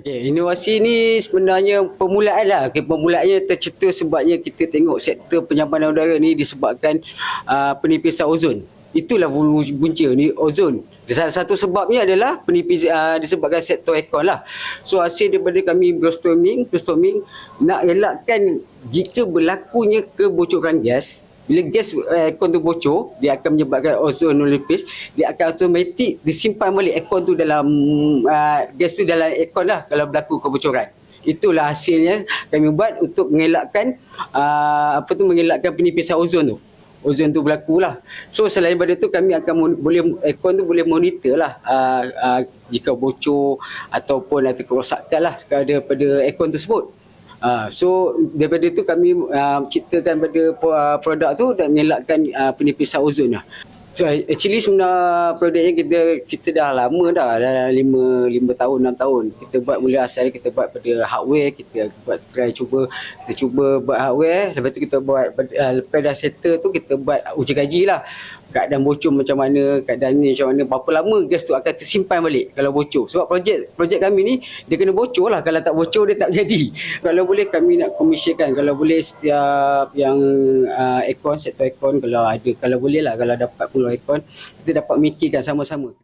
Okey, inovasi ni sebenarnya permulaan lah. Okay, permulaannya tercetus sebabnya kita tengok sektor penyambaran udara ni disebabkan uh, penipisan ozon. Itulah punca ni ozon. Salah satu sebabnya adalah penipis uh, disebabkan sektor aircon lah. So hasil daripada kami brainstorming, brainstorming nak elakkan jika berlakunya kebocoran gas, bila gas uh, aircon tu bocor, dia akan menyebabkan ozon nipis, dia akan automatik disimpan balik aircon tu dalam uh, gas tu dalam aircon lah kalau berlaku kebocoran. Itulah hasilnya kami buat untuk mengelakkan uh, apa tu mengelakkan penipisan ozon tu. Ozon tu berlaku lah. So selain daripada tu kami akan mon- boleh aircon tu boleh monitor lah uh, uh, jika bocor ataupun ada kerosakan lah daripada aircon tersebut. Uh, so daripada itu kami uh, ciptakan pada uh, produk tu dan mengelakkan uh, penipisan ozon lah. So actually sebenarnya produk yang kita kita dah lama dah dah lima lima tahun enam tahun. Kita buat mula asal kita buat pada hardware kita buat try cuba kita cuba buat hardware. Lepas tu kita buat uh, lepas dah settle tu kita buat uji kaji lah keadaan bocor macam mana keadaan ni macam mana berapa lama gas tu akan tersimpan balik kalau bocor. Sebab projek projek kami ni dia kena bocor lah. Kalau tak bocor dia tak jadi. Kalau boleh kami nak komersialkan kalau boleh setiap yang uh, aircon sektor aircon kalau ada kalau boleh lah. Kalau dapat peluang aircon kita dapat mikirkan sama-sama